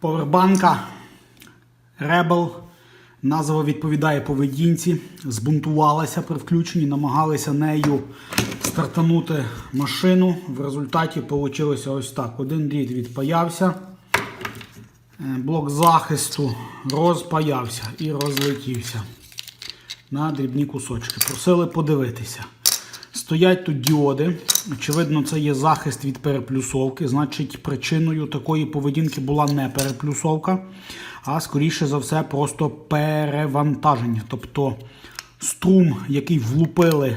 Повербанка Rebel. Назва відповідає поведінці. Збунтувалася при включенні, намагалися нею стартанути машину. В результаті вийшло ось так. Один дріт відпаявся. Е, Блок захисту розпаявся і розлетівся на дрібні кусочки. Просили подивитися. Стоять тут діоди. Очевидно, це є захист від переплюсовки. Значить, причиною такої поведінки була не переплюсовка, а скоріше за все, просто перевантаження. Тобто струм, який влупили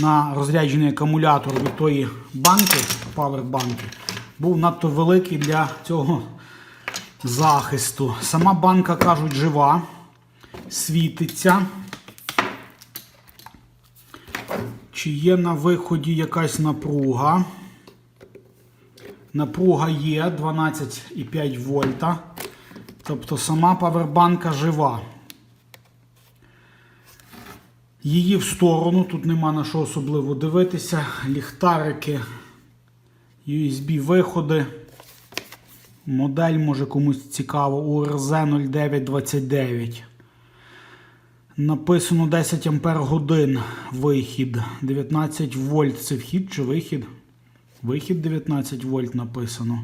на розряджений акумулятор від тої банки, павербанки, був надто великий для цього захисту. Сама банка, кажуть, жива, світиться. Чи є на виході якась напруга? Напруга є 12,5 вольта. Тобто сама павербанка жива. Її в сторону, тут нема на що особливо дивитися. Ліхтарики, USB-виходи. Модель може комусь цікаво. УРЗ 0929. Написано 10 ампер годин вихід. 19 вольт. Це вхід чи вихід? Вихід 19 вольт написано.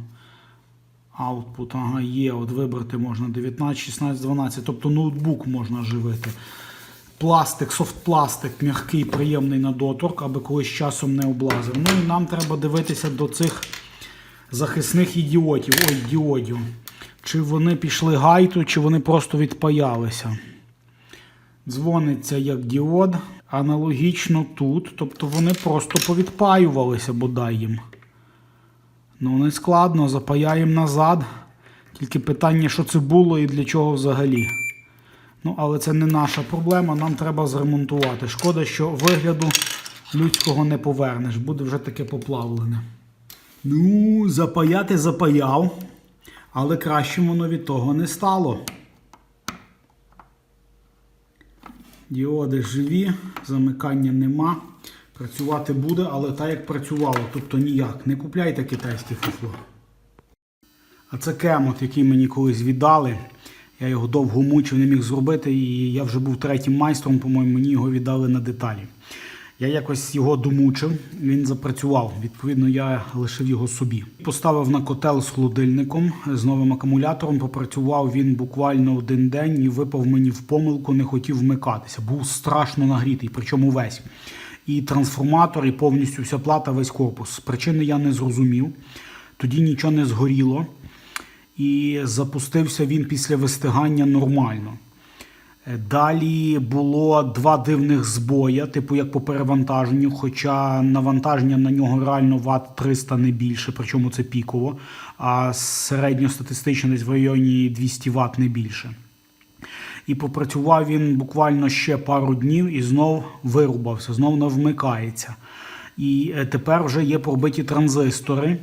Output, ага, є. От вибрати можна 19, 16, 12. Тобто ноутбук можна живити. Пластик, софтпластик, м'який, приємний на доторк, аби колись часом не облазив. Ну і нам треба дивитися до цих захисних ідіотів. Ой, діодів. Чи вони пішли гайту, чи вони просто відпаялися. Дзвониться як діод. Аналогічно тут. Тобто вони просто повідпаювалися, бодай їм. Ну, не складно, запаяємо назад. Тільки питання, що це було і для чого взагалі. Ну, але це не наша проблема, нам треба зремонтувати. Шкода, що вигляду людського не повернеш, буде вже таке поплавлене. Ну, запаяти запаяв, але кращим воно від того не стало. Діоди живі, замикання нема. Працювати буде, але так як працювало, тобто ніяк. Не купляйте китайське фуфло. А це кемот, який мені колись віддали. Я його довго мучив, не міг зробити, і я вже був третім майстром, по-моєму, мені його віддали на деталі. Я якось його домучив, він запрацював. Відповідно, я лишив його собі. Поставив на котел з холодильником з новим акумулятором. Попрацював він буквально один день і випав мені в помилку, не хотів вмикатися. Був страшно нагрітий, причому весь. І трансформатор, і повністю вся плата, весь корпус. Причини я не зрозумів. Тоді нічого не згоріло. І запустився він після вистигання нормально. Далі було два дивних збоя, типу як по перевантаженню, хоча навантаження на нього реально ват 300 не більше, причому це піково, а середньостатистично десь в районі 200 Вт не більше. І попрацював він буквально ще пару днів і знов вирубався, знов не вмикається. І е, тепер вже є пробиті транзистори.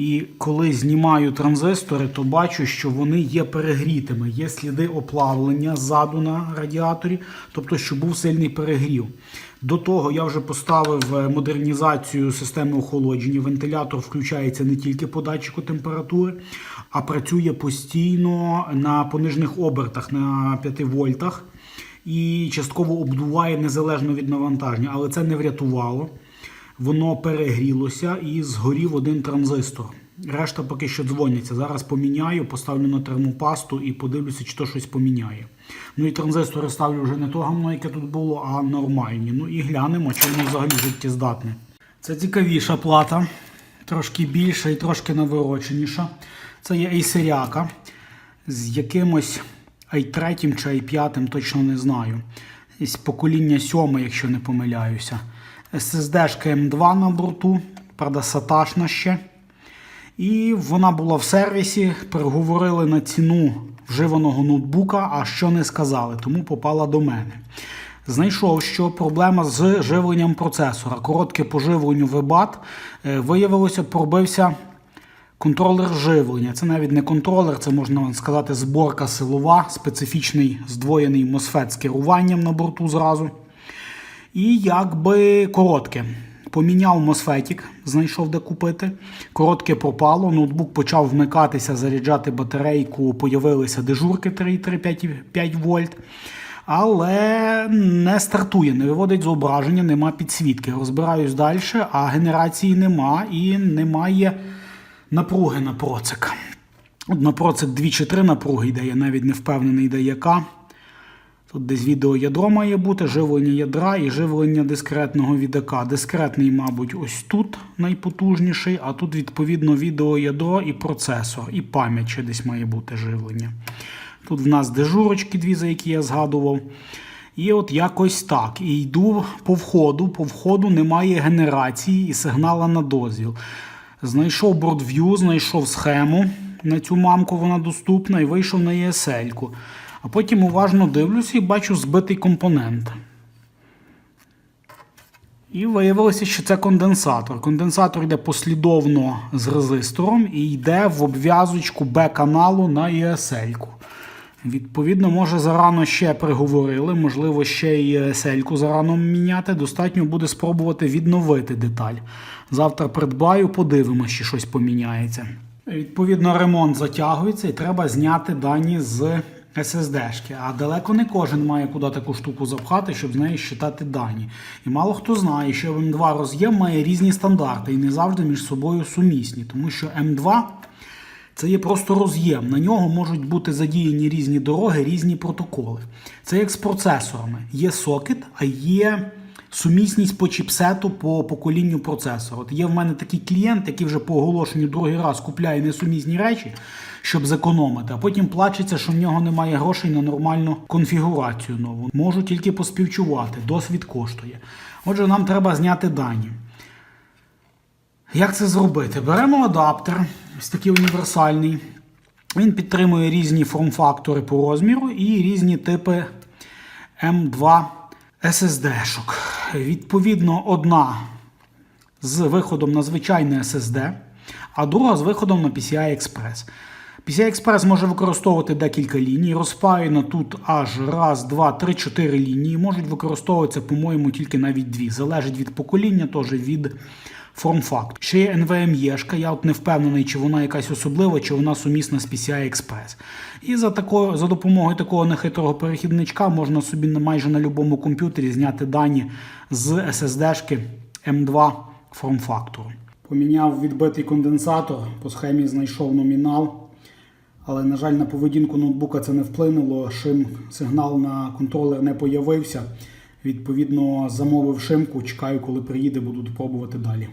І коли знімаю транзистори, то бачу, що вони є перегрітими. Є сліди оплавлення ззаду на радіаторі, тобто, що був сильний перегрів. До того я вже поставив е, модернізацію системи охолодження. Вентилятор включається не тільки по датчику температури, а працює постійно на понижних обертах на 5 вольтах і частково обдуває незалежно від навантаження. Але це не врятувало воно перегрілося і згорів один транзистор. Решта поки що дзвоняться. Зараз поміняю, поставлю на термопасту і подивлюся, чи то щось поміняє. Ну і транзистори ставлю вже не то гамно, яке тут було, а нормальні. Ну і глянемо, чи воно взагалі життєздатне. Це цікавіша плата, трошки більша і трошки навороченіша. Це є Acer з якимось i3 чи i5, точно не знаю. Із покоління 7, якщо не помиляюся. SSD М2 на борту, правда, саташна ще. І вона була в сервісі, переговорили на ціну вживаного ноутбука, а що не сказали, тому попала до мене. Знайшов, що проблема з живленням процесора. Коротке по живленню вебат. Виявилося, пробився контролер живлення. Це навіть не контролер, це можна сказати зборка силова, специфічний здвоєний MOSFET з керуванням на борту зразу. І якби коротке. Поміняв мосфетік, знайшов де купити. Коротке пропало, ноутбук почав вмикатися, заряджати батарейку, появилися дежурки 3,3-5 вольт. Але не стартує, не виводить зображення, нема підсвітки. Розбираюсь далі, а генерації нема і немає напруги на процик. От на процик 2 чи 3 напруги йде, я навіть не впевнений, де яка. Тут десь відеоядро має бути, живлення ядра і живлення дискретного відака. Дискретний, мабуть, ось тут найпотужніший, а тут, відповідно, відеоядро і процесор, і пам'ять ще десь має бути живлення. Тут в нас дежурочки дві, за які я згадував. І от якось так. І йду по входу. По входу немає генерації і сигнала на дозвіл. Знайшов BoardView, знайшов схему на цю мамку, вона доступна, і вийшов на ESL. А потім уважно дивлюся і бачу збитий компонент. І виявилося, що це конденсатор. Конденсатор йде послідовно з резистором і йде в обв'язочку Б-каналу на ESL. Відповідно, може зарано ще приговорили, можливо, ще і ESL зарано міняти. Достатньо буде спробувати відновити деталь. Завтра придбаю, подивимося, чи щось поміняється. Відповідно, ремонт затягується і треба зняти дані з SSD-шки. А далеко не кожен має куди таку штуку запхати, щоб з неї считати дані. І мало хто знає, що м 2 роз'єм має різні стандарти і не завжди між собою сумісні, тому що м 2 це є просто роз'єм. На нього можуть бути задіяні різні дороги, різні протоколи. Це як з процесорами. Є сокет, а є сумісність по чіпсету по поколінню процесора. От є в мене такий клієнт, який вже по оголошенню другий раз купляє несумісні речі, щоб зекономити, а потім плачеться, що в нього немає грошей на нормальну конфігурацію нову. Можу тільки поспівчувати, досвід коштує. Отже, нам треба зняти дані. Як це зробити? Беремо адаптер, ось такий універсальний. Він підтримує різні форм-фактори по розміру і різні типи M2 SSD-шок. Відповідно, одна з виходом на звичайне SSD, а друга з виходом на PCI Express. PCI Express може використовувати декілька ліній. Розпаяно тут аж раз, два, три, чотири лінії. Можуть використовуватися, по-моєму, тільки навіть дві. Залежить від покоління, теж від форм-факту. Ще є NVMe, я от не впевнений, чи вона якась особлива, чи вона сумісна з PCI Express. І за тако, за допомогою такого нехитрого перехідничка можна собі майже на будь-якому комп'ютері зняти дані з SSD-шки M2 форм-фактору. Поміняв відбитий конденсатор, по схемі знайшов номінал. Але, на жаль, на поведінку ноутбука це не вплинуло. Шим сигнал на контролер не появився. Відповідно, замовив шимку, чекаю, коли приїде, буду пробувати далі.